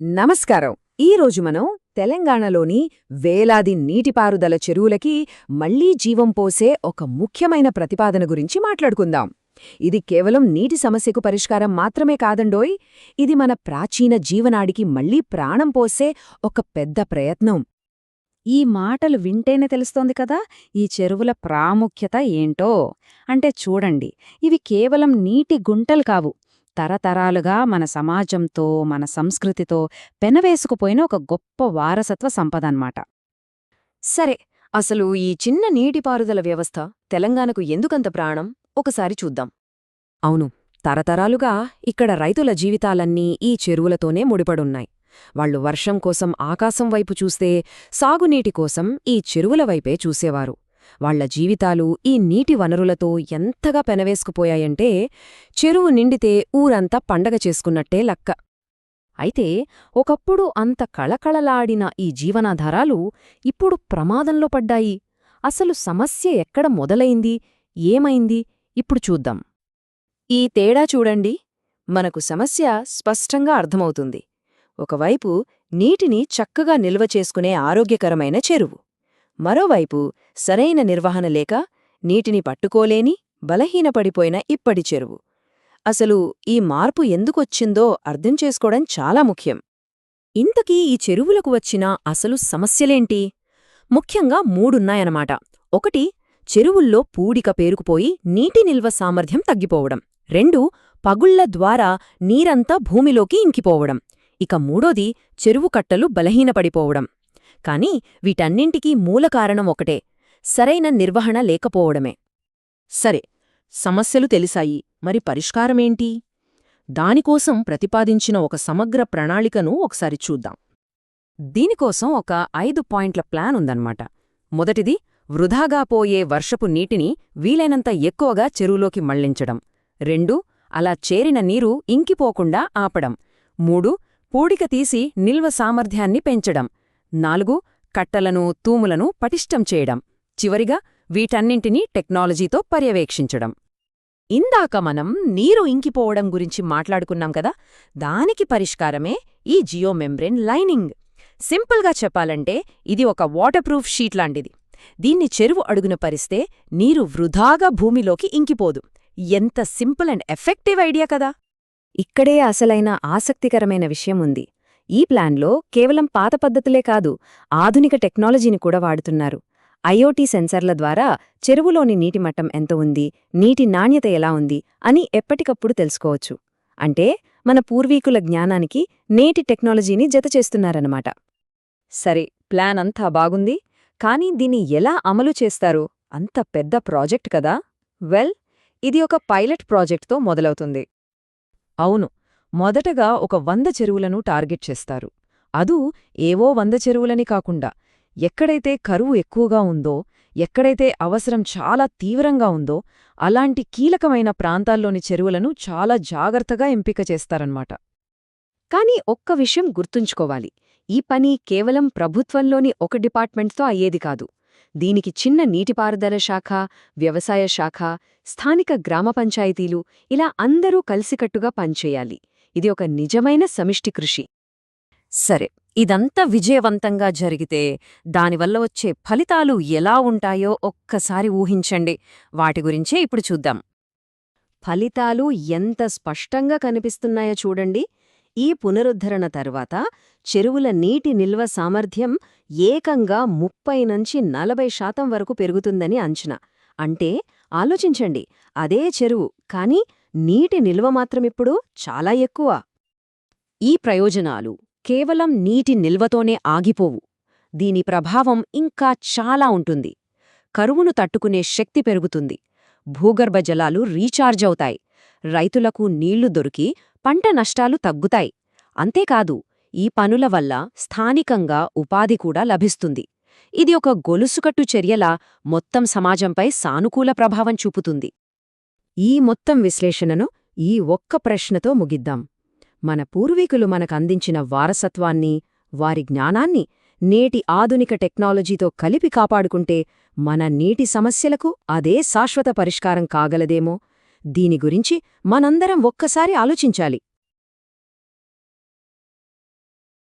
నమస్కారం. ఈరోజు మనం తెలంగాణలోని వేలాది నీటిపారుదల చెరువులకి మళ్ళీ జీవం పోసే ఒక ముఖ్యమైన ప్రతిపాదన గురించి మాట్లాడుకుందాం. ఇది కేవలం నీటి సమస్యకు పరిష్కారం మాత్రమే కాదండోయ్ ఇది మన ప్రాచీన జీవనాడికి మళ్ళీ ప్రాణం పోసే ఒక పెద్ద ప్రయత్నం. ఈ మాటలు వింటేనే తెలుస్తోంది కదా ఈ చెరువుల ప్రాముఖ్యత ఏంటో? అంటే చూడండి ఇవి కేవలం నీటి గుంటలు కావు తరతరాలుగా మన సమాజంతో మన సంస్కృతితో పెనవేసుకుపోయిన ఒక గొప్ప వారసత్వ సంపద అన్నమాట సరే అసలు ఈ చిన్న నీటిపారుదల వ్యవస్థ తెలంగాణకు ఎందుకంత ప్రాణం? ఒకసారి చూద్దాం. అవును తరతరాలుగా ఇక్కడ రైతుల జీవితాలన్నీ ఈ చెరువులతోనే ముడిపడున్నాయి. వాళ్ళు వర్షం కోసం ఆకాశం వైపు చూస్తే సాగునీటి కోసం ఈ చెరువుల వైపే చూసేవారు. వాళ్ళ జీవితాలు ఈ నీటి వనరులతో ఎంతగా పెనవేసుకుపోయాయంటే చెరువు నిండితే ఊరంతా పండగ చేసుకున్నట్టే లక్క. అయితే ఒకప్పుడు అంత కళకళలాడిన ఈ జీవనాధారాలు ఇప్పుడు ప్రమాదంలో పడ్డాయి. అసలు సమస్య ఎక్కడ మొదలైంది? ఏమైంది? ఇప్పుడు చూద్దాం. ఈ తేడా చూడండి. మనకు సమస్య స్పష్టంగా అర్థమవుతుంది. ఒకవైపు నీటిని చక్కగా నిల్వ చేసుకునే ఆరోగ్యకరమైన చెరువు. మరోవైపు సరైన నిర్వహణ లేక నీటిని పట్టుకోలేని బలహీనపడిపోయిన ఇప్పటి చెరువు. అసలు ఈ మార్పు ఎందుకొచ్చిందో అర్థం చేసుకోవడం చాలా ముఖ్యం. ఇంతకీ ఈ చెరువులకు వచ్చిన అసలు సమస్యలేంటి? ముఖ్యంగా మూడున్నాయనమాట ఒకటి చెరువుల్లో పూడిక పేరుకుపోయి నీటి నిల్వ సామర్థ్యం తగ్గిపోవడం. రెండు పగుళ్ళ ద్వారా నీరంతా భూమిలోకి ఇంకిపోవడం. ఇక మూడోది చెరువు కట్టలు బలహీనపడిపోవడం. కాని వీటన్నింటికీ మూల కారణం ఒకటే సరైన నిర్వహణ లేకపోవడమే. సరే సమస్యలు తెలిసాయి. మరి పరిష్కారమేంటి? దానికోసం ప్రతిపాదించిన ఒక సమగ్ర ప్రణాళికను ఒకసారి చూద్దాం. దీనికోసం ఒక ఐదు పాయింట్ల ప్లాన్ ఉందన్నమాట. మొదటిది వృధాగా పోయే వర్షపు నీటిని వీలైనంత ఎక్కువగా చెరువులోకి మళ్ళించడం. రెండు అలా చేరిన నీరు ఇంకిపోకుండా ఆపడం. మూడు పూడిక తీసి నిల్వ సామర్థ్యాన్ని పెంచడం. నాలుగు కట్టలను తూములను పటిష్టం చేయడం. చివరిగా వీటన్నింటినీ టెక్నాలజీతో పర్యవేక్షించడం. ఇందాక మనం నీరు ఇంకిపోవడం గురించి మాట్లాడుకున్నాం కదా దానికి పరిష్కారమే ఈ జియో మెంబ్రెన్ లైనింగ్. సింపుల్గా చెప్పాలంటే ఇది ఒక వాటర్ ప్రూఫ్ షీట్ లాంటిది. దీన్ని చెరువు అడుగున పరిస్తే నీరు వృధాగా భూమిలోకి ఇంకిపోదు. ఎంత సింపుల్ అండ్ ఎఫెక్టివ్ ఐడియా కదా! ఇక్కడే అసలైన ఆసక్తికరమైన విషయం ఉంది. ఈ ప్లాన్లో కేవలం పాత పద్ధతులే కాదు ఆధునిక టెక్నాలజీని కూడా వాడుతున్నారు. ఐఓటీ సెన్సర్ల ద్వారా చెరువులోని నీటి మట్టం ఎంత ఉంది నీటి నాణ్యత ఎలా ఉంది అని ఎప్పటికప్పుడు తెలుసుకోవచ్చు. అంటే మన పూర్వీకుల జ్ఞానానికి నేటి టెక్నాలజీని జతచేస్తున్నారన్నమాట సరే ప్లాన్ అంతా బాగుంది కానీ దీన్ని ఎలా అమలు చేస్తారు? అంత పెద్ద ప్రాజెక్ట్ కదా? వెల్ ఇది ఒక పైలట్ ప్రాజెక్ట్తో మొదలవుతుంది. అవును మొదటగా ఒక వంద చెరువులను టార్గెట్ చేస్తారు. అదూ ఏవో వంద చెరువులని కాకుండా ఎక్కడైతే కరువు ఎక్కువగా ఉందో ఎక్కడైతే అవసరం చాలా తీవ్రంగా ఉందో అలాంటి కీలకమైన ప్రాంతాల్లోని చెరువులను చాలా జాగ్రత్తగా ఎంపిక చేస్తారన్నమాట. కాని ఒక్క విషయం గుర్తుంచుకోవాలి. ఈ పని కేవలం ప్రభుత్వంలోని ఒక డిపార్ట్మెంట్తో అయ్యేది కాదు. దీనికి చిన్న నీటిపారుదల శాఖ వ్యవసాయ శాఖ స్థానిక గ్రామ పంచాయతీలు ఇలా అందరూ కలిసికట్టుగా పనిచేయాలి. ఇది ఒక నిజమైన సమిష్టి కృషి. సరే ఇదంతా విజయవంతంగా జరిగితే దానివల్ల వచ్చే ఫలితాలు ఎలా ఉంటాయో ఒక్కసారి ఊహించండి. వాటి గురించే ఇప్పుడు చూద్దాం. ఫలితాలు ఎంత స్పష్టంగా కనిపిస్తున్నాయో చూడండి. ఈ పునరుద్ధరణ తర్వాత చెరువుల నీటి నిల్వ సామర్థ్యం ఏకంగా ముప్పై నుంచి నలభై శాతం వరకు పెరుగుతుందని అంచనా. అంటే ఆలోచించండి అదే చెరువు కానీ నీటి నిల్వ మాత్రమిప్పుడు చాలా ఎక్కువ. ఈ ప్రయోజనాలు కేవలం నీటి నిల్వతోనే ఆగిపోవు. దీని ప్రభావం ఇంకా చాలా ఉంటుంది. కరువును తట్టుకునే శక్తి పెరుగుతుంది. భూగర్భ జలాలు రీచార్జ్ అవుతాయి. రైతులకు నీళ్ళు దొరికి పంట నష్టాలు తగ్గుతాయి. అంతేకాదు ఈ పనుల వల్ల స్థానికంగా ఉపాధి కూడా లభిస్తుంది. ఇది ఒక గొలుసుకట్టు చర్యలా మొత్తం సమాజంపై సానుకూల ప్రభావం చూపుతుంది. ఈ మొత్తం విశ్లేషణను ఈ ఒక్క ప్రశ్నతో ముగిద్దాం. మన పూర్వీకులు మనకందించిన వారసత్వాన్ని వారి జ్ఞానాన్ని నేటి ఆధునిక టెక్నాలజీతో కలిపి కాపాడుకుంటే మన నీటి సమస్యలకు అదే శాశ్వత పరిష్కారం కాగలదేమో? దీని గురించి మనందరం ఒక్కసారి ఆలోచించాలి.